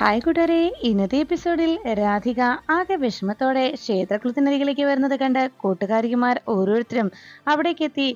Hi കൂട്ടുകാരെ ഇന്നത്തെ എപ്പിസോഡിൽ രാധിക ആകെ വിഷമത്തോടെ ക്ഷേത്രകുളത്തിനരികിലേക്ക് വരുന്നത് കണ്ട് കൂട്ടുകാരിമാർ ഓരോരുത്തരും അവിടേക്ക് എത്തി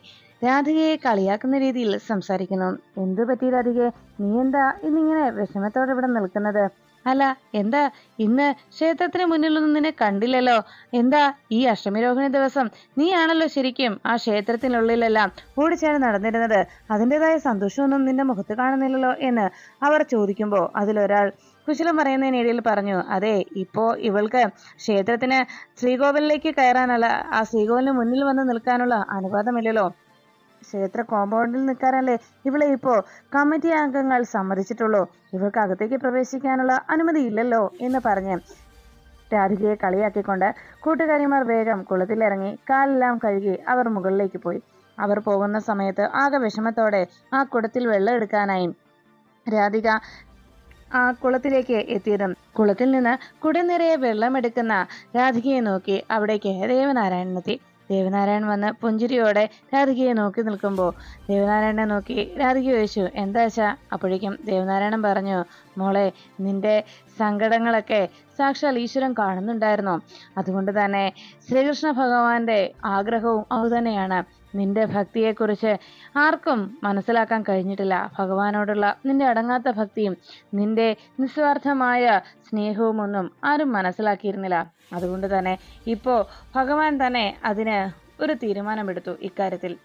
രാധികയെ കളിയാക്കുന്ന രീതിയിൽ സംസാരിക്കുന്നു. എന്തു പറ്റി രാധികയെ? നീ എന്താ ഇന്നിങ്ങനെ വിഷമത്തോടെ ഇവിടെ നിൽക്കുന്നത്? അല്ല എന്താ ഇന്ന് ക്ഷേത്രത്തിന് മുന്നിലൊന്നും നിന്നെ കണ്ടില്ലല്ലോ? എന്താ ഈ അഷ്ടമിരോഹിണി ദിവസം നീയാണല്ലോ ശരിക്കും ആ ക്ഷേത്രത്തിനുള്ളിലെല്ലാം ഓടിച്ചാണ് നടന്നിരുന്നത്? അതിന്റെതായ സന്തോഷമൊന്നും നിന്റെ മുഖത്ത് കാണുന്നില്ലല്ലോ എന്ന് അവർ ചോദിക്കുമ്പോൾ അതിലൊരാൾ കുശലം പറയുന്നതിനിടയിൽ പറഞ്ഞു അതെ ഇപ്പോൾ ഇവൾക്ക് ക്ഷേത്രത്തിന് ശ്രീകോവിലേക്ക് കയറാനല്ല ആ ശ്രീകോവിലിന് മുന്നിൽ വന്ന് നിൽക്കാനുള്ള അനുവാദമില്ലല്ലോ. ക്ഷേത്ര കോമ്പൗണ്ടിൽ നിൽക്കാനല്ലേ? ഇവളെ ഇപ്പോ കമ്മിറ്റി അംഗങ്ങൾ സമ്മതിച്ചിട്ടുള്ളൂ. ഇവൾക്ക് അകത്തേക്ക് പ്രവേശിക്കാനുള്ള അനുമതി ഇല്ലല്ലോ എന്ന് പറഞ്ഞ് രാധികയെ കളിയാക്കിക്കൊണ്ട് കൂട്ടുകാരിമാർ വേഗം കുളത്തിലിറങ്ങി കാലെല്ലാം കഴുകി അവർ മുകളിലേക്ക് പോയി. അവർ പോകുന്ന സമയത്ത് ആകെ വിഷമത്തോടെ ആ കുടത്തിൽ വെള്ളം എടുക്കാനായി രാധിക ആ കുളത്തിലേക്ക് എത്തിയതും കുളത്തിൽ നിന്ന് കുടനിറയെ വെള്ളമെടുക്കുന്ന രാധികയെ നോക്കി അവിടേക്ക് ദേവനാരായണൻ എത്തി ദേവനാരായണൻ വന്ന് പുഞ്ചിരിയോടെ രാധികയെ നോക്കി നിൽക്കുമ്പോൾ ദേവനാരായണനെ നോക്കി രാധിക ചോദിച്ചു എന്താ വെച്ചാ അപ്പോഴേക്കും ദേവനാരായണൻ പറഞ്ഞു മോളെ നിന്റെ സങ്കടങ്ങളൊക്കെ സാക്ഷാൽ ഈശ്വരൻ കാണുന്നുണ്ടായിരുന്നു. അതുകൊണ്ട് തന്നെ ശ്രീകൃഷ്ണ ഭഗവാന്റെ ആഗ്രഹവും അതുതന്നെയാണ്. നിന്റെ ഭക്തിയെക്കുറിച്ച് ആർക്കും മനസ്സിലാക്കാൻ കഴിഞ്ഞിട്ടില്ല. ഭഗവാനോടുള്ള നിന്റെ അടങ്ങാത്ത ഭക്തിയും നിന്റെ നിസ്വാർത്ഥമായ സ്നേഹവും ഒന്നും ആരും മനസ്സിലാക്കിയിരുന്നില്ല. അതുകൊണ്ട് തന്നെ ഇപ്പോൾ ഭഗവാൻ തന്നെ അതിന് ഒരു തീരുമാനമെടുത്തു ഇക്കാര്യത്തിൽ.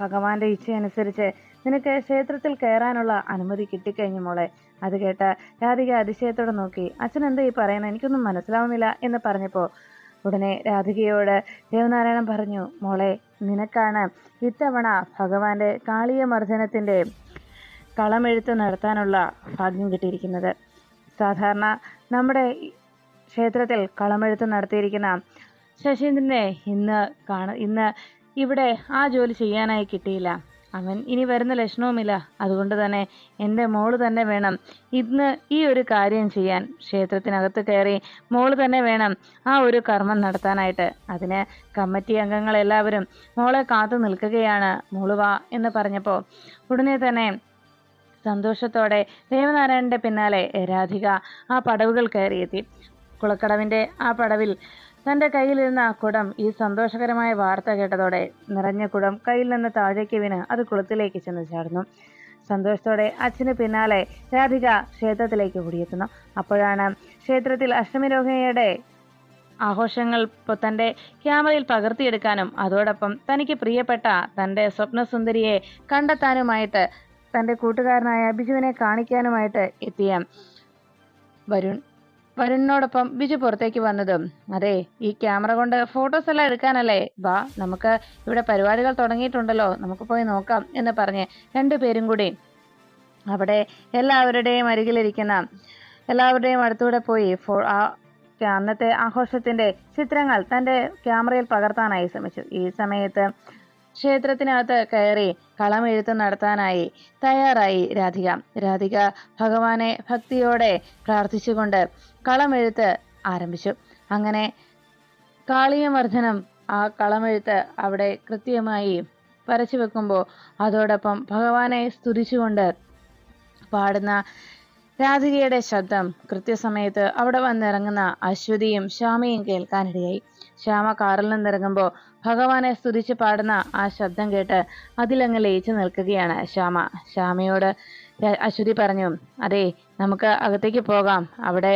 ഭഗവാന്റെ ഇച്ഛയനുസരിച്ച് നിനക്ക് ക്ഷേത്രത്തിൽ കയറാനുള്ള അനുമതി കിട്ടിക്കഴിഞ്ഞു മോളെ. അത് കേട്ട രാധിക അതിശയത്തോടെ നോക്കി. അച്ഛൻ എന്താ ഈ പറയുന്നത് എനിക്കൊന്നും മനസ്സിലാവുന്നില്ല എന്ന് പറഞ്ഞപ്പോൾ ഉടനെ രാധികയോട് ദേവനാരായണൻ പറഞ്ഞു മോളെ നിനക്കാണ് ഇത്തവണ ഭഗവാന്റെ കാളിയ മർദ്ദനത്തിന്റെ കളമെഴുത്ത് നടത്താനുള്ള ഭാഗ്യം കിട്ടിയിരിക്കുന്നത്. സാധാരണ നമ്മുടെ ക്ഷേത്രത്തിൽ കളമെഴുത്ത് നടത്തിയിരിക്കുന്ന ശശീന്ദ്രനെ ഇന്ന് കാണ ഇന്ന് ഇവിടെ ആ ജോലി ചെയ്യാനായി കിട്ടിയില്ല. അവൻ ഇനി വരുന്ന ലക്ഷണവുമില്ല. അതുകൊണ്ട് തന്നെ എന്റെ മോൾ തന്നെ വേണം ഇന്ന് ഈ ഒരു കാര്യം ചെയ്യാൻ. ക്ഷേത്രത്തിനകത്ത് കയറി മോൾ തന്നെ വേണം ആ ഒരു കർമ്മം നടത്താനായിട്ട്. അതിന് കമ്മിറ്റി അംഗങ്ങളെല്ലാവരും മോളെ കാത്തു നിൽക്കുകയാണ്. മോൾ വാ എന്ന് പറഞ്ഞപ്പോൾ ഉടനെ തന്നെ സന്തോഷത്തോടെ ദേവനാരായണന്റെ പിന്നാലെ രാധിക ആ പടവുകൾ കയറിയെത്തി. കുളക്കടവിന്റെ ആ പടവിൽ തന്റെ കയ്യിലിരുന്ന ആ കുടം ഈ സന്തോഷകരമായ വാർത്ത കേട്ടതോടെ നിറഞ്ഞ കുടം കയ്യിൽ നിന്ന് താഴേക്ക് വീണ് അത് കുളത്തിലേക്ക് ചെന്ന് ചാടുന്നു. സന്തോഷത്തോടെ അച്ഛന് പിന്നാലെ രാധിക ക്ഷേത്രത്തിലേക്ക് കുടിയെത്തുന്നു. അപ്പോഴാണ് ക്ഷേത്രത്തിൽ അഷ്ടമി രോഹിണിയുടെ ആഘോഷങ്ങൾ തന്റെ ക്യാമറയിൽ പകർത്തിയെടുക്കാനും അതോടൊപ്പം തനിക്ക് പ്രിയപ്പെട്ട തന്റെ സ്വപ്നസുന്ദരിയെ കണ്ടെത്താനുമായിട്ട് തന്റെ കൂട്ടുകാരനായ ബിജുവിനെ കാണിക്കാനുമായിട്ട് എത്തിയ വരുൺ വരുണിനോടൊപ്പം ബിജു പുറത്തേക്ക് വന്നതും. അതെ ഈ ക്യാമറ കൊണ്ട് ഫോട്ടോസ് എല്ലാം എടുക്കാനല്ലേ? വാ നമുക്ക് ഇവിടെ പരിപാടികൾ തുടങ്ങിയിട്ടുണ്ടല്ലോ. നമുക്ക് പോയി നോക്കാം എന്ന് പറഞ്ഞ് രണ്ടുപേരും കൂടി അവിടെ എല്ലാവരുടെയും അരികിലിരിക്കുന്ന എല്ലാവരുടെയും അടുത്തൂടെ പോയി ഫോ ആ അന്നത്തെ ആഘോഷത്തിന്റെ ചിത്രങ്ങൾ തന്റെ ക്യാമറയിൽ പകർത്താനായി ശ്രമിച്ചു. ഈ സമയത്ത് ക്ഷേത്രത്തിനകത്ത് കയറി കളമെഴുത്ത് നടത്താനായി തയ്യാറായി രാധിക. രാധിക ഭഗവാനെ ഭക്തിയോടെ പ്രാർത്ഥിച്ചുകൊണ്ട് കളമെഴുത്ത് ആരംഭിച്ചു. അങ്ങനെ കാളിയമർദ്ദനം ആ കളമെഴുത്ത് അവിടെ കൃത്യമായി വരച്ചു വെക്കുമ്പോൾ അതോടൊപ്പം ഭഗവാനെ സ്തുതിച്ചുകൊണ്ട് പാടുന്ന രാധികയുടെ ശബ്ദം കൃത്യസമയത്ത് അവിടെ വന്നിറങ്ങുന്ന അശ്വതിയും ശ്യാമയും കേൾക്കാനിടയായി. ശ്യാമ കാറിൽ നിന്നിറങ്ങുമ്പോൾ ഭഗവാനെ സ്തുതിച്ച് പാടുന്ന ആ ശബ്ദം കേട്ട് അതിലങ്ങ് ലയിച്ചു നിൽക്കുകയാണ് ശ്യാമ. ശ്യാമയോട് അശ്വതി പറഞ്ഞു അതെ നമുക്ക് അകത്തേക്ക് പോകാം. അവിടെ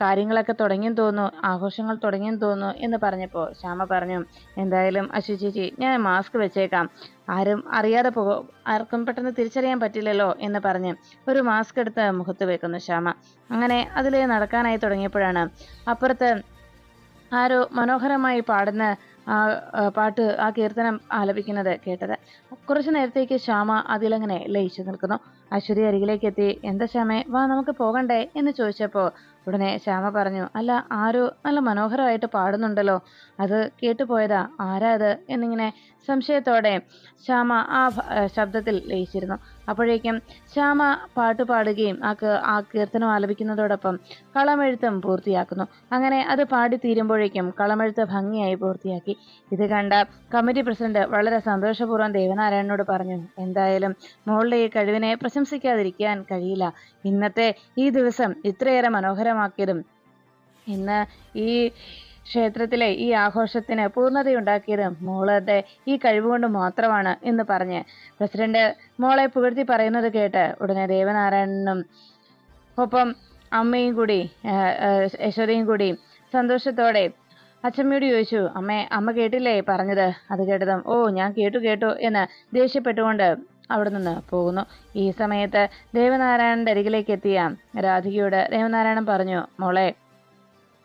കാര്യങ്ങളൊക്കെ തുടങ്ങിയും തോന്നു ആഘോഷങ്ങൾ തുടങ്ങിയും തോന്നു എന്ന് പറഞ്ഞപ്പോൾ ശ്യാമ പറഞ്ഞു എന്തായാലും അശ്വ ചേച്ചി ഞാൻ മാസ്ക് വെച്ചേക്കാം. ആരും അറിയാതെ പോ ആർക്കും പെട്ടെന്ന് തിരിച്ചറിയാൻ പറ്റില്ലല്ലോ എന്ന് പറഞ്ഞ് ഒരു മാസ്ക് എടുത്ത് മുഖത്ത് വെക്കുന്നു ശ്യാമ. അങ്ങനെ അതിൽ നടക്കാനായി തുടങ്ങിയപ്പോഴാണ് അപ്പുറത്ത് ആരോ മനോഹരമായി പാടുന്ന ആ പാട്ട് ആ കീർത്തനം ആലപിക്കുന്നത് കേട്ടത്. കുറച്ചു നേരത്തേക്ക് ശ്യാമ അതിലങ്ങനെ ലയിച്ചു നിൽക്കുന്നു. അശ്വതി അരികിലേക്ക് എത്തി. എന്താ ശ്യാമേ വാ നമുക്ക് പോകണ്ടേ? എന്ന് ചോദിച്ചപ്പോൾ ഉടനെ ശ്യാമ പറഞ്ഞു അല്ല ആരോ നല്ല മനോഹരമായിട്ട് പാടുന്നുണ്ടല്ലോ. അത് കേട്ടുപോയതാ. ആരാ അത്? എന്നിങ്ങനെ സംശയത്തോടെ ശ്യാമ ആ ശബ്ദത്തിൽ ലയിച്ചിരുന്നു. അപ്പോഴേക്കും ശ്യാമ പാട്ട് പാടുകയും ആ ആ കീർത്തനം ആലപിക്കുന്നതോടൊപ്പം കളമെഴുത്തും പൂർത്തിയാക്കുന്നു. അങ്ങനെ അത് പാടി തീരുമ്പോഴേക്കും കളമെഴുത്ത് ഭംഗിയായി പൂർത്തിയാക്കി. ഇത് കണ്ട കമ്മിറ്റി പ്രസിഡന്റ് വളരെ സന്തോഷപൂർവം ദേവനാരായണനോട് പറഞ്ഞു എന്തായാലും മോളുടെ ഈ കഴിവിനെ പ്രശംസിക്കാതിരിക്കാൻ കഴിയില്ല. ഇന്നത്തെ ഈ ദിവസം ഇത്രയേറെ മനോഹരമാക്കിയതും ഇന്ന് ഈ ക്ഷേത്രത്തിലെ ഈ ആഘോഷത്തിന് പൂർണതയുണ്ടാക്കിയത് മോളുടെ ഈ കഴിവുകൊണ്ട് മാത്രമാണ് എന്ന് പറഞ്ഞ് പ്രസിഡന്റ് മോളെ പുകഴ്ത്തി പറയുന്നത് കേട്ട് ഉടനെ ദേവനാരായണനും ഒപ്പം അമ്മയും കൂടി യശോദയും കൂടി സന്തോഷത്തോടെ അച്ചമ്മയോട് ചോദിച്ചു അമ്മേ അമ്മ കേട്ടില്ലേ? പറഞ്ഞത്. അത് കേട്ടതും ഓ ഞാൻ കേട്ടു കേട്ടു എന്ന് ദേഷ്യപ്പെട്ടുകൊണ്ട് അവിടെ നിന്ന് പോകുന്നു. ഈ സമയത്ത് ദേവനാരായണന്റെ അരികിലേക്ക് എത്തിയ രാധികയോട് ദേവനാരായണൻ പറഞ്ഞു മോളെ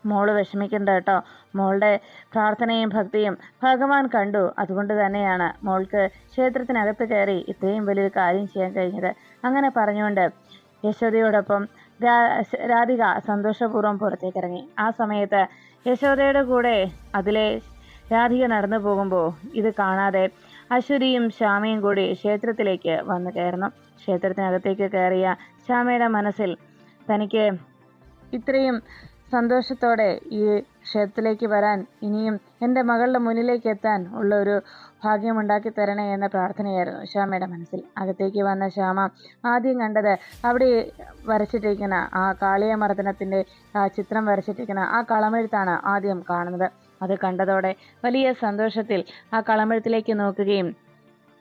മോൾ വിഷമിക്കണ്ട കേട്ടോ. മോളുടെ പ്രാർത്ഥനയും ഭക്തിയും ഭഗവാൻ കണ്ടു. അതുകൊണ്ട് തന്നെയാണ് മോൾക്ക് ക്ഷേത്രത്തിനകത്ത് കയറി ഇത്രയും വലിയൊരു കാര്യം ചെയ്യാൻ കഴിഞ്ഞത്. അങ്ങനെ പറഞ്ഞുകൊണ്ട് യശോദയോടൊപ്പം രാധിക സന്തോഷപൂർവം പുറത്തേക്ക് ഇറങ്ങി ആ സമയത്ത് യശോദയുടെ കൂടെ അതിലെ രാധിക നടന്നു പോകുമ്പോൾ ഇത് കാണാതെ അശ്വതിയും ശ്യാമയും കൂടി ക്ഷേത്രത്തിലേക്ക് വന്നു കയറുന്നു. ക്ഷേത്രത്തിനകത്തേക്ക് കയറിയ ശ്യാമയുടെ മനസ്സിൽ തനിക്ക് ഇത്രയും സന്തോഷത്തോടെ ഈ ക്ഷേത്രത്തിലേക്ക് വരാൻ ഇനിയും എന്റെ മകളുടെ മുന്നിലേക്ക് എത്താൻ ഉള്ള ഒരു ഭാഗ്യം ഉണ്ടാക്കി തരണേ എന്ന പ്രാർത്ഥനയായിരുന്നു ശ്യാമയുടെ മനസ്സിൽ. അകത്തേക്ക് വന്ന ശ്യാമ ആദ്യം കണ്ടത് അവിടെ വരച്ചിട്ടിരിക്കുന്ന ആ കാളിയ മർദ്ദനത്തിന്റെ ചിത്രം വരച്ചിട്ടിരിക്കുന്ന ആ കളമെഴുത്താണ് ആദ്യം കാണുന്നത്. അത് കണ്ടതോടെ വലിയ സന്തോഷത്തിൽ ആ കളമെഴുത്തിലേക്ക് നോക്കുകയും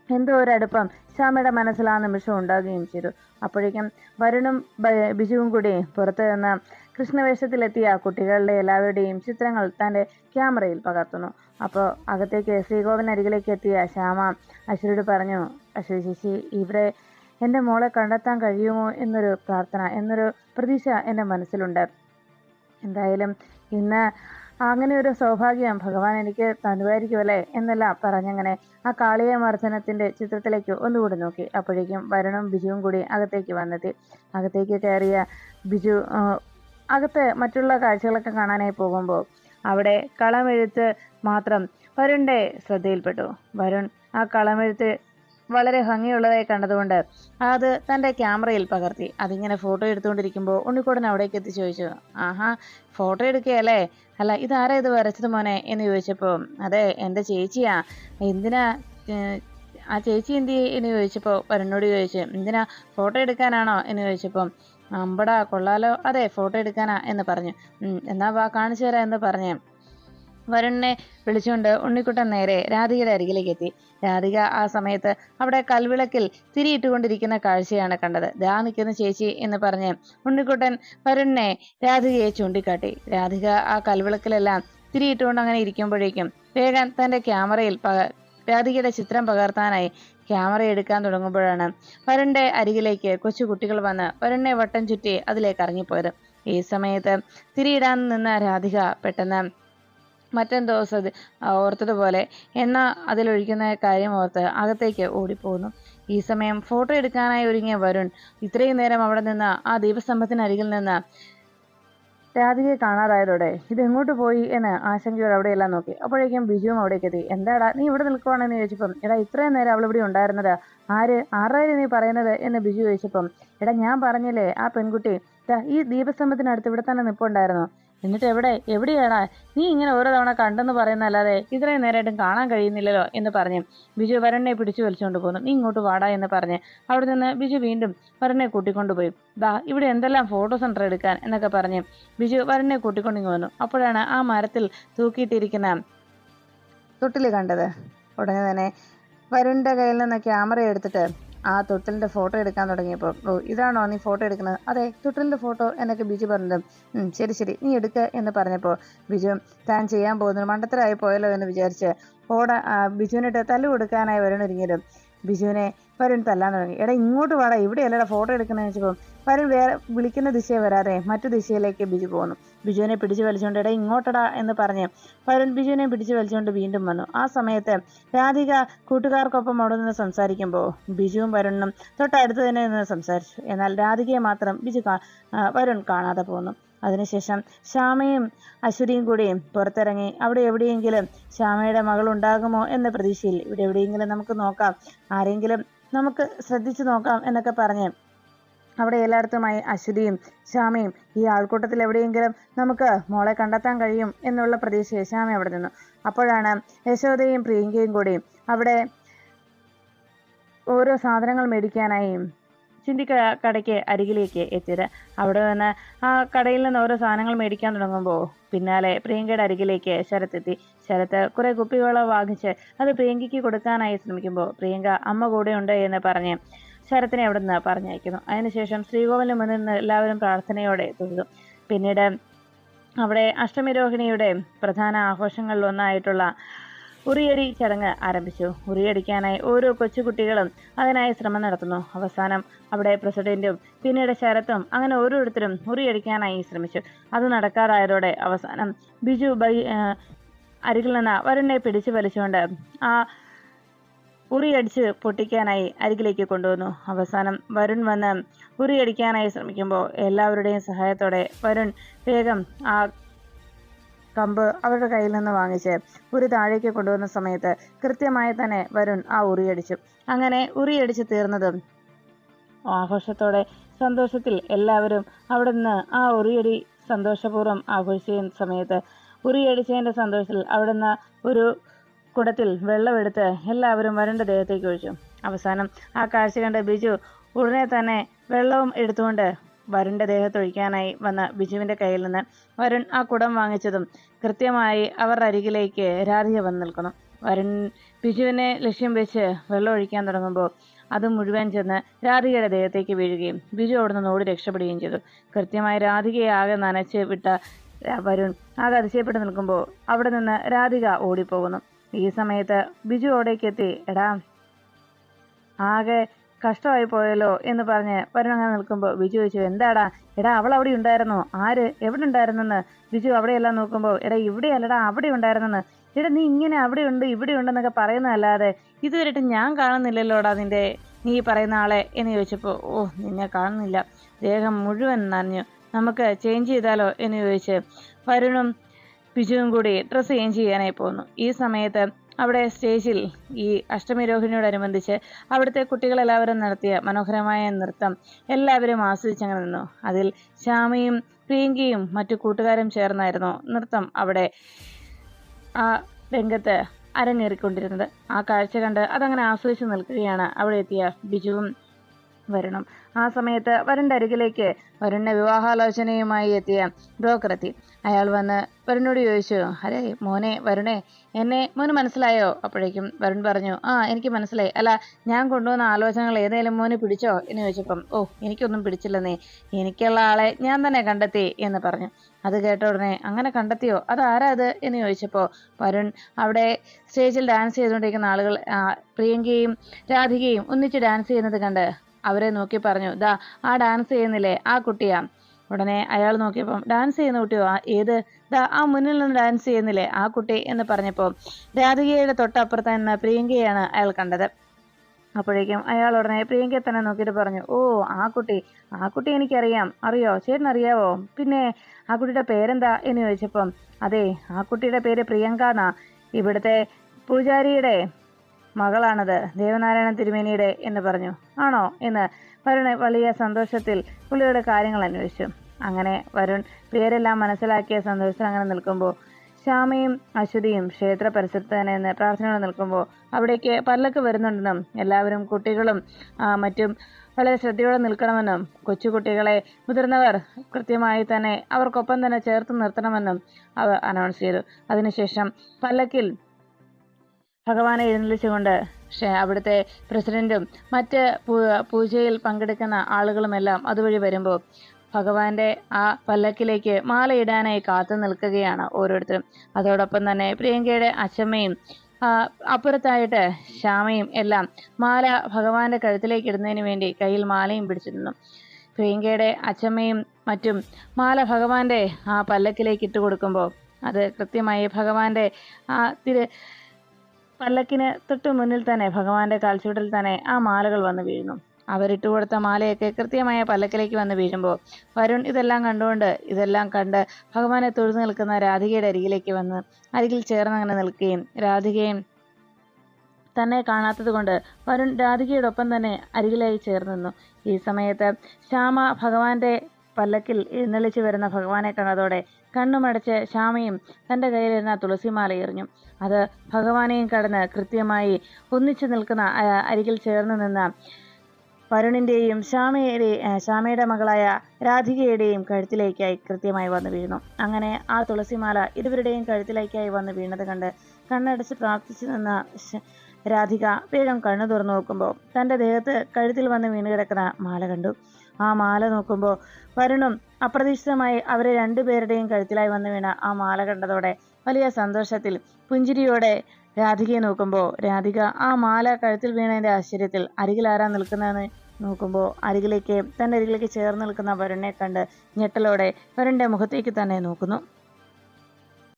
എന്തോ ഒരടുപ്പം ശ്യാമയുടെ മനസ്സിൽ ആ നിമിഷം ഉണ്ടാകുകയും ചെയ്തു. അപ്പോഴേക്കും വരുണും ബിജുവും കൂടി പുറത്തു നിന്ന് കൃഷ്ണവേഷത്തിലെത്തിയ കുട്ടികളുടെ എല്ലാവരുടെയും ചിത്രങ്ങൾ തന്റെ ക്യാമറയിൽ പകർത്തുന്നു. അപ്പോൾ അകത്തേക്ക് ശ്രീകോവിൻ അരികിലേക്ക് എത്തിയ ശ്യാമ അശ്വരോട് പറഞ്ഞു അശ്വരി ചേച്ചി ഇവിടെ എന്റെ മോളെ കണ്ടെത്താൻ കഴിയുമോ? എന്നൊരു പ്രാർത്ഥന എന്നൊരു പ്രതീക്ഷ എന്റെ മനസ്സിലുണ്ട്. എന്തായാലും ഇന്ന് അങ്ങനെ ഒരു സൗഭാഗ്യം ഭഗവാൻ എനിക്ക് തന്നുമായിരിക്കുമല്ലേ എന്നെല്ലാം പറഞ്ഞങ്ങനെ ആ കാളിയ മർദ്ദനത്തിന്റെ ചിത്രത്തിലേക്ക് ഒന്നുകൂടി നോക്കി. അപ്പോഴേക്കും വരുണും ബിജുവും കൂടി അകത്തേക്ക് വന്നെത്തി. അകത്തേക്ക് കയറിയ ബിജു അകത്ത് മറ്റുള്ള കാഴ്ചകളൊക്കെ കാണാനായി പോകുമ്പോൾ അവിടെ കളമെഴുത്ത് മാത്രം വരുണിന്റെ ശ്രദ്ധയിൽപ്പെട്ടു. വരുൺ ആ കളമെഴുത്ത് വളരെ ഭംഗിയുള്ളതായി കണ്ടതുകൊണ്ട് അത് തന്റെ ക്യാമറയിൽ പകർത്തി. അതിങ്ങനെ ഫോട്ടോ എടുത്തുകൊണ്ടിരിക്കുമ്പോൾ ഉണ്ണിക്കോടൻ അവിടേക്ക് എത്തി ചോദിച്ചു ആഹാ ഫോട്ടോ എടുക്കുകയല്ലേ? അല്ല ഇതാരാ ഇത് വരച്ചത് മോനെ? എന്ന് ചോദിച്ചപ്പോൾ അതെ എന്റെ ചേച്ചിയാ. എന്തിനാ ആ ചേച്ചി എന്തി എന്ന് ചോദിച്ചപ്പോൾ വരുണോട് ചോദിച്ചു എന്തിനാ ഫോട്ടോ എടുക്കാനാണോ? എന്ന് ചോദിച്ചപ്പം അമ്പടാ കൊള്ളാലോ. അതെ ഫോട്ടോ എടുക്കാനാ എന്ന് പറഞ്ഞു. എന്നാ വാ കാണിച്ചു തരാം എന്ന് പറഞ്ഞു. വരുണിനെ വിളിച്ചുകൊണ്ട് ഉണ്ണിക്കുട്ടൻ നേരെ രാധികയുടെ അരികിലേക്ക് എത്തി. രാധിക ആ സമയത്ത് അവിടെ കൽവിളക്കിൽ തിരിയിട്ടുകൊണ്ടിരിക്കുന്ന കാഴ്ചയാണ് കണ്ടത്. ദാ നിൽക്കുന്ന ചേച്ചി എന്ന് പറഞ്ഞ് ഉണ്ണിക്കുട്ടൻ വരുണിനെ രാധികയെ ചൂണ്ടിക്കാട്ടി. രാധിക ആ കൽവിളക്കിലെല്ലാം തിരിയിട്ടുകൊണ്ട് അങ്ങനെ ഇരിക്കുമ്പോഴേക്കും വേഗം തന്റെ ക്യാമറയിൽ രാധികയുടെ ചിത്രം പകർത്താനായി ക്യാമറ എടുക്കാൻ തുടങ്ങുമ്പോഴാണ് വരുണിന്റെ അരികിലേക്ക് കൊച്ചു കുട്ടികൾ വന്ന് വരുണിനെ വട്ടം ചുറ്റി അതിലേക്ക് ഇറങ്ങിപ്പോയത്. ഈ സമയത്ത് തിരിയിടാൻ നിന്ന രാധിക പെട്ടെന്ന് മറ്റെന്തോ ഓർത്തതുപോലെ. എണ്ണ അതിലൊഴിക്കുന്ന കാര്യം ഓർത്ത് അകത്തേക്ക് ഓടിപ്പോകുന്നു. ഈ സമയം ഫോട്ടോ എടുക്കാനായി ഒരുങ്ങിയ വരുൺ ഇത്രയും നേരം അവിടെ നിന്ന് ആ ദീപസ്തംഭത്തിനരികിൽ നിന്ന് രാധികയെ കാണാതായതോടെ ഇത് എങ്ങോട്ട് പോയി എന്ന് ആശങ്കയോടെ അവിടെയെല്ലാം നോക്കി. അപ്പോഴേക്കും ബിജുവും അവിടേക്ക് എത്തി. എന്താടാ നീ ഇവിടെ നിൽക്കുവാണെന്ന് ചോദിച്ചപ്പം എടാ ഇത്രയും നേരം അവൾ ഇവിടെ ഉണ്ടായിരുന്നത് ആര്? ആരായിരുന്നു നീ പറയുന്നത്? എന്ന് ബിജു ചോദിച്ചപ്പം എടാ ഞാൻ പറഞ്ഞില്ലേ ആ പെൺകുട്ടി ഈ ദീപസ്തംഭത്തിനടുത്ത് ഇവിടെ തന്നെ നിൽപ്പുണ്ടായിരുന്നു എന്നിട്ട് എവിടെ എവിടെയാടാ നീ ഇങ്ങനെ ഓരോ തവണ കണ്ടെന്ന് പറയുന്നല്ലാതെ ഇത്രയും നേരമായിട്ടും കാണാൻ കഴിയുന്നില്ലല്ലോ എന്ന് പറഞ്ഞ് ബിജു വരണ്ണെ പിടിച്ചു വലിച്ചുകൊണ്ട് പോന്നു. നീ ഇങ്ങോട്ട് വാടാ എന്ന് പറഞ്ഞ് അവിടെ നിന്ന് ബിജു വീണ്ടും വരണ്ണെ കൂട്ടിക്കൊണ്ടുപോയി ദാ ഇവിടെ എന്തെല്ലാം ഫോട്ടോ സെന്റർ എടുക്കാൻ എന്നൊക്കെ പറഞ്ഞ് ബിജു വരണ്ണെ കൂട്ടിക്കൊണ്ടിങ്ങ് വന്നു. അപ്പോഴാണ് ആ മരത്തിൽ തൂക്കിയിട്ടിരിക്കുന്ന തൊട്ടിൽ കണ്ടത്. ഉടനെ തന്നെ വരുണിന്റെ കയ്യിൽ നിന്ന് ക്യാമറ എടുത്തിട്ട് ആ തൊട്ടിലിന്റെ ഫോട്ടോ എടുക്കാൻ തുടങ്ങിയപ്പോൾ ഓ ഇതാണോ നീ ഫോട്ടോ എടുക്കുന്നത്? അതെ തൊട്ടിലിന്റെ ഫോട്ടോ എന്നൊക്കെ ബിജു പറഞ്ഞത്. ശരി ശരി നീ എടുക്കുക എന്ന് പറഞ്ഞപ്പോൾ ബിജു താൻ ചെയ്യാൻ പോകുന്നത് മണ്ടത്തരായി പോയല്ലോ എന്ന് വിചാരിച്ച് ഓട ബിജുവിനിട്ട് തല്ലു കൊടുക്കാനായി വരണൊരുങ്ങിയതും ബിജുവിനെ വരുൺ തല്ലാൻ തുടങ്ങി എടാ ഇങ്ങോട്ട് വാടാ. ഇവിടെയല്ലടാ ഫോട്ടോ എടുക്കുന്നതെന്ന് വെച്ചപ്പോൾ വരുൺ വേറെ വിളിക്കുന്ന ദിശയെ വരാതെ മറ്റു ദിശയിലേക്ക് ബിജു പോകുന്നു. ബിജുവിനെ പിടിച്ചു വലിച്ചുകൊണ്ട് എടാ ഇങ്ങോട്ടടാ എന്ന് പറഞ്ഞ് വരുൺ ബിജുവിനെ പിടിച്ചു വലിച്ചുകൊണ്ട് വീണ്ടും വന്നു. ആ സമയത്ത് രാധിക കൂട്ടുകാർക്കൊപ്പം അവിടെ നിന്ന് സംസാരിക്കുമ്പോൾ ബിജുവും വരുണും തൊട്ടടുത്ത് തന്നെ നിന്ന് സംസാരിച്ചു. എന്നാൽ രാധികയെ മാത്രം ബിജു വരുൺ കാണാതെ പോന്നു. അതിനുശേഷം ശ്യാമയും അശ്വതിയും കൂടി പുറത്തിറങ്ങി അവിടെ എവിടെയെങ്കിലും ശ്യാമയുടെ മകൾ ഉണ്ടാകുമോ? എന്ന പ്രതീക്ഷയിൽ ഇവിടെ എവിടെയെങ്കിലും നമുക്ക് നോക്കാം. ആരെങ്കിലും നമുക്ക് ശ്രദ്ധിച്ചു നോക്കാം എന്നൊക്കെ പറഞ്ഞ് അവിടെ എല്ലായിടത്തുമായി അശ്വതിയും ശ്യാമയും ഈ ആൾക്കൂട്ടത്തിൽ എവിടെയെങ്കിലും നമുക്ക് മോളെ കണ്ടെത്താൻ കഴിയും എന്നുള്ള പ്രതീക്ഷയെ ശ്യാമ അവിടെ നിന്നു. അപ്പോഴാണ് യശോദയും പ്രിയങ്കയും കൂടി അവിടെ ഓരോ സാധനങ്ങൾ മേടിക്കാനായി ചിന്തി കടയ്ക്ക് അരികിലേക്ക് എത്തിയത്. അവിടെ നിന്ന് ആ കടയിൽ നിന്ന് ഓരോ സാധനങ്ങൾ മേടിക്കാൻ തുടങ്ങുമ്പോൾ പിന്നാലെ പ്രിയങ്കയുടെ അരികിലേക്ക് ശരത്ത് എത്തി ശരത്ത് കുറേ കുപ്പിവെള്ളം വാങ്ങിച്ച് അത് പ്രിയങ്കയ്ക്ക് കൊടുക്കാനായി ശ്രമിക്കുമ്പോൾ പ്രിയങ്ക അമ്മ കൂടെയുണ്ട് എന്ന് പറഞ്ഞ് ശരത്തിനെ അവിടെ നിന്ന് പറഞ്ഞയക്കുന്നു. അതിനുശേഷം ശ്രീകോവിലിന് മുന്നിൽ നിന്ന് എല്ലാവരും പ്രാർത്ഥനയോടെ തൊഴുതു. പിന്നീട് അവിടെ അഷ്ടമിരോഹിണിയുടെ പ്രധാന ആഘോഷങ്ങളിൽ ഒന്നായിട്ടുള്ള ഉറിയടി ചടങ്ങ് ആരംഭിച്ചു. ഉറിയടിക്കാനായി ഓരോ കൊച്ചുകുട്ടികളും അതിനായി ശ്രമം നടത്തുന്നു. അവസാനം അവിടെ പ്രസിഡന്റും പിന്നീട് ശരത്തും അങ്ങനെ ഓരോരുത്തരും ഉറിയടിക്കാനായി ശ്രമിച്ചു. അത് നടക്കാതായതോടെ അവസാനം ബിജു ബൈ അരികിൽ നിന്ന് വരുണിനെ പിടിച്ചു വലിച്ചുകൊണ്ട് ആ ഉറിയടിച്ച് പൊട്ടിക്കാനായി അരികിലേക്ക് കൊണ്ടുവന്നു. അവസാനം വരുൺ വന്ന് ഉറിയടിക്കാനായി ശ്രമിക്കുമ്പോൾ എല്ലാവരുടെയും സഹായത്തോടെ വരുൺ വേഗം ആ കമ്പ് അവരുടെ കയ്യിൽ നിന്ന് വാങ്ങിച്ച് ഉരി താഴേക്ക് കൊണ്ടുവന്ന സമയത്ത് കൃത്യമായി തന്നെ വരുൺ ആ ഉറിയടിച്ചു അങ്ങനെ ഉറിയടിച്ച് തീർന്നതും ആഘോഷത്തോടെ സന്തോഷത്തിൽ എല്ലാവരും അവിടെ നിന്ന് ആ ഉറിയടി സന്തോഷപൂർവം ആഘോഷിക്കുന്ന സമയത്ത് ഉറിയടിച്ചതിന്റെ സന്തോഷത്തിൽ അവിടെ നിന്ന് ഒരു കുടത്തിൽ വെള്ളമെടുത്ത് എല്ലാവരും വരണ്ട ദേഹത്തേക്ക് ഒഴിച്ചു. അവസാനം ആ കാഴ്ച കണ്ട ബിജു ഉടനെ തന്നെ വെള്ളവും എടുത്തുകൊണ്ട് വരുണിന്റെ ദേഹത്തൊഴിക്കാനായി വന്ന ബിജുവിന്റെ കയ്യിൽ നിന്ന് വരുൺ ആ കുടം വാങ്ങിച്ചതും കൃത്യമായി അവരുടെ അരികിലേക്ക് രാധിക വന്ന് നിൽക്കുന്നു. വരുൺ ബിജുവിനെ ലക്ഷ്യം വെച്ച് വെള്ളം ഒഴിക്കാൻ തുടങ്ങുമ്പോൾ അത് മുഴുവൻ ചെന്ന് രാധികയുടെ ദേഹത്തേക്ക് വീഴുകയും ബിജു അവിടെ നിന്ന് ഓടി രക്ഷപ്പെടുകയും ചെയ്തു. കൃത്യമായി രാധികയെ ആകെ നനച്ച് വിട്ട വരുൺ ആകെ അതിശയപ്പെട്ട് നിൽക്കുമ്പോൾ അവിടെ നിന്ന് രാധിക ഓടിപ്പോകുന്നു. ഈ സമയത്ത് ബിജു അവിടേക്ക് എത്തി. എടാ ആകെ കഷ്ടമായി പോയല്ലോ എന്ന് പറഞ്ഞ് വരുൺ നിൽക്കുമ്പോൾ ബിജു ചോദിച്ചു എന്താടാ? എടാ അവൾ അവിടെ ഉണ്ടായിരുന്നോ? ആര്? എവിടെ ഉണ്ടായിരുന്നെന്ന്? ബിജു അവിടെയെല്ലാം നോക്കുമ്പോൾ എടാ ഇവിടെ അല്ലടാ അവിടെ ഉണ്ടായിരുന്നെന്ന്. എടാ നീ ഇങ്ങനെ അവിടെ ഉണ്ട് ഇവിടെ ഉണ്ടെന്നൊക്കെ പറയുന്നതല്ലാതെ ഇതുവരെയായിട്ട് ഞാൻ കാണുന്നില്ലല്ലോടാ നിന്റെ നീ പറയുന്ന ആളെ? എന്ന് ചോദിച്ചപ്പോൾ ഓ നിന്നെ കാണുന്നില്ല. ദേഹം മുഴുവൻ നനഞ്ഞു. നമുക്ക് ചേഞ്ച് ചെയ്താലോ? എന്ന് ചോദിച്ച് വരുണും ബിജുവും കൂടി ഡ്രസ്സ് ചേഞ്ച് ചെയ്യാനായി പോകുന്നു ഈ സമയത്ത് അവിടെ സ്റ്റേജിൽ ഈ അഷ്ടമി രോഹിണിയോടനുബന്ധിച്ച് അവിടുത്തെ കുട്ടികളെല്ലാവരും നടത്തിയ മനോഹരമായ നൃത്തം എല്ലാവരും ആസ്വദിച്ചങ്ങനെ നിന്നു. അതിൽ ശ്യാമയും പ്രിയങ്കയും മറ്റു കൂട്ടുകാരും ചേർന്നായിരുന്നു നൃത്തം അവിടെ ആ രംഗത്ത് അരങ്ങേറിക്കൊണ്ടിരുന്നത്. ആ കാഴ്ച കണ്ട് അതങ്ങനെ ആസ്വദിച്ച് നിൽക്കുകയാണ് അവിടെ എത്തിയ ബിജുവും വരുണും. ആ സമയത്ത് വരുണിന്റെ അരികിലേക്ക് വരുണിന്റെ വിവാഹാലോചനയുമായി എത്തിയ ബ്രോക്കറെത്തി അയാൾ വന്ന് വരുണിനോട് ചോദിച്ചു അരെ മോനെ വരുണേ എന്നെ മോന് മനസ്സിലായോ? അപ്പോഴേക്കും വരുൺ പറഞ്ഞു ആ എനിക്ക് മനസ്സിലായി. അല്ല ഞാൻ കൊണ്ടുവന്ന ആലോചനകൾ ഏതെങ്കിലും മോനെ പിടിച്ചോ? എന്ന് ചോദിച്ചപ്പം ഓ എനിക്കൊന്നും പിടിച്ചില്ലെന്നേ. എനിക്കുള്ള ആളെ ഞാൻ തന്നെ കണ്ടെത്തി എന്ന് പറഞ്ഞു. അത് കേട്ട ഉടനെ അങ്ങനെ കണ്ടെത്തിയോ? അത് ആരാ അത്? എന്ന് ചോദിച്ചപ്പോൾ വരുൺ അവിടെ സ്റ്റേജിൽ ഡാൻസ് ചെയ്തുകൊണ്ടിരിക്കുന്ന ആളുകൾ പ്രിയങ്കയും രാധികയും ഒന്നിച്ച് ഡാൻസ് ചെയ്യുന്നത് കണ്ട് അവരെ നോക്കി പറഞ്ഞു ദാ ആ ഡാൻസ് ചെയ്യുന്നില്ലേ? ആ കുട്ടിയാ. ഉടനെ അയാൾ നോക്കിയപ്പം ഡാൻസ് ചെയ്യുന്ന കുട്ടിയോ? ആ ഏത്? ദാ ആ മുന്നിൽ നിന്ന് ഡാൻസ് ചെയ്യുന്നില്ലേ? ആ കുട്ടി എന്ന് പറഞ്ഞപ്പോൾ രാധികയുടെ തൊട്ടപ്പുറത്ത് നിന്ന് പ്രിയങ്കയാണ് അയാൾ കണ്ടത്. അപ്പോഴേക്കും അയാൾ ഉടനെ പ്രിയങ്കയെ തന്നെ നോക്കിയിട്ട് പറഞ്ഞു ഓ ആ കുട്ടി ആ കുട്ടി എനിക്കറിയാം. അറിയോ? ചേട്ടൻ അറിയാവോ? പിന്നെ ആ കുട്ടിയുടെ പേരെന്താ? എന്ന് ചോദിച്ചപ്പം അതെ ആ കുട്ടിയുടെ പേര് പ്രിയങ്ക എന്നാ ഇവിടുത്തെ പൂജാരിയുടെ മകളാണത്. ദേവനാരായണ തിരുമേനിയുടെ എന്ന് പറഞ്ഞു. ആണോ? എന്ന് വരുൺ വലിയ സന്തോഷത്തിൽ പുള്ളിയുടെ കാര്യങ്ങൾ അന്വേഷിച്ചു. അങ്ങനെ വരുൺ പേരെല്ലാം മനസ്സിലാക്കിയ സന്തോഷത്തിൽ അങ്ങനെ നിൽക്കുമ്പോൾ ശ്യാമയും അശ്വതിയും ക്ഷേത്ര പരിസരത്ത് തന്നെ നിന്ന് പ്രാർത്ഥനയോടെ നിൽക്കുമ്പോൾ അവിടേക്ക് പല്ലക്ക് വരുന്നുണ്ടെന്നും എല്ലാവരും കുട്ടികളും മറ്റും വളരെ ശ്രദ്ധയോടെ നിൽക്കണമെന്നും കൊച്ചുകുട്ടികളെ മുതിർന്നവർ കൃത്യമായി തന്നെ അവർക്കൊപ്പം തന്നെ ചേർത്ത് നിർത്തണമെന്നും അവർ അനൗൺസ് ചെയ്തു. അതിനുശേഷം പല്ലക്കിൽ ഭഗവാനെ എഴുന്നള്ളിച്ചുകൊണ്ട് അവിടുത്തെ പ്രസിഡന്റും മറ്റ് പൂജയിൽ പങ്കെടുക്കുന്ന ആളുകളുമെല്ലാം അതുവഴി വരുമ്പോൾ ഭഗവാന്റെ ആ പല്ലക്കിലേക്ക് മാലയിടാനായി കാത്തു നിൽക്കുകയാണ് ഓരോരുത്തരും. അതോടൊപ്പം തന്നെ പ്രിയങ്കയുടെ അച്ഛമ്മയും അപ്പുറത്തായിട്ട് ശ്യാമയും എല്ലാം മാല ഭഗവാന്റെ കഴുത്തിലേക്ക് ഇടുന്നതിന് വേണ്ടി കയ്യിൽ മാലയും പിടിച്ചിരുന്നു. പ്രിയങ്കയുടെ അച്ഛമ്മയും മറ്റും മാല ഭഗവാന്റെ ആ പല്ലക്കിലേക്ക് ഇട്ട് കൊടുക്കുമ്പോൾ അത് കൃത്യമായി ഭഗവാന്റെ ആ തിര് പല്ലക്കിന് തൊട്ടു മുന്നിൽ തന്നെ ഭഗവാന്റെ കാൽച്ചുവട്ടിൽ തന്നെ ആ മാലകൾ വന്നു വീഴുന്നു. അവരിട്ട് കൊടുത്ത മാലയൊക്കെ കൃത്യമായ പല്ലക്കിലേക്ക് വന്ന് വീഴുമ്പോൾ വരുൺ ഇതെല്ലാം കണ്ടുകൊണ്ട് ഇതെല്ലാം കണ്ട് ഭഗവാനെ തൊഴുതു നിൽക്കുന്ന രാധികയുടെ അരികിലേക്ക് വന്ന് അരികിൽ ചേർന്ന് അങ്ങനെ നിൽക്കുകയും രാധികയും തന്നെ കാണാത്തത് കൊണ്ട് വരുൺ രാധികയോടൊപ്പം തന്നെ അരികിലായി ചേർന്നു ഈ സമയത്ത് ശ്യാമ ഭഗവാന്റെ പല്ലക്കിൽ എഴുന്നള്ളിച്ച് വരുന്ന ഭഗവാനെ കണ്ടതോടെ കണ്ണുമടച്ച് ശ്യാമയും തന്റെ കയ്യിലിരുന്ന തുളസിമാല എറിഞ്ഞു. അത് ഭഗവാനെയും കടന്ന് കൃത്യമായി ഒന്നിച്ചു നിൽക്കുന്ന അരികിൽ ചേർന്ന് നിന്ന വരുണിന്റെയും ശ്യാമയുടെ ശ്യാമയുടെ മകളായ രാധികയുടെയും കഴുത്തിലേക്കായി കൃത്യമായി വന്നു വീഴുന്നു അങ്ങനെ ആ തുളസിമാല ഇരുവരുടെയും കഴുത്തിലേക്കായി വന്ന് വീണത് കണ്ട് കണ്ണടച്ച് പ്രാർത്ഥിച്ചു നിന്ന രാധിക വേഗം കണ്ണു തുറന്നു നോക്കുമ്പോൾ തന്റെ ദേഹത്ത് കഴുത്തിൽ വന്ന് വീണ് കിടക്കുന്ന മാല കണ്ടു. ആ മാല നോക്കുമ്പോൾ വരുണും അപ്രതീക്ഷിതമായി അവരെ രണ്ടുപേരുടെയും കഴുത്തിലായി വന്നു വീണ ആ മാല കണ്ടതോടെ വലിയ സന്തോഷത്തിൽ പുഞ്ചിരിയോടെ രാധികയെ നോക്കുമ്പോൾ രാധിക ആ മാല കഴുത്തിൽ വീണതിന്റെ ആശ്ചര്യത്തിൽ അരികിൽ ആരാ നിൽക്കുന്നതെന്ന് നോക്കുമ്പോൾ അരികിലേക്ക് തന്റെ അരികിലേക്ക് ചേർന്ന് നിൽക്കുന്ന വരുണിനെ കണ്ട് ഞെട്ടലോടെ വരുണിന്റെ മുഖത്തേക്ക് തന്നെ നോക്കുന്നു.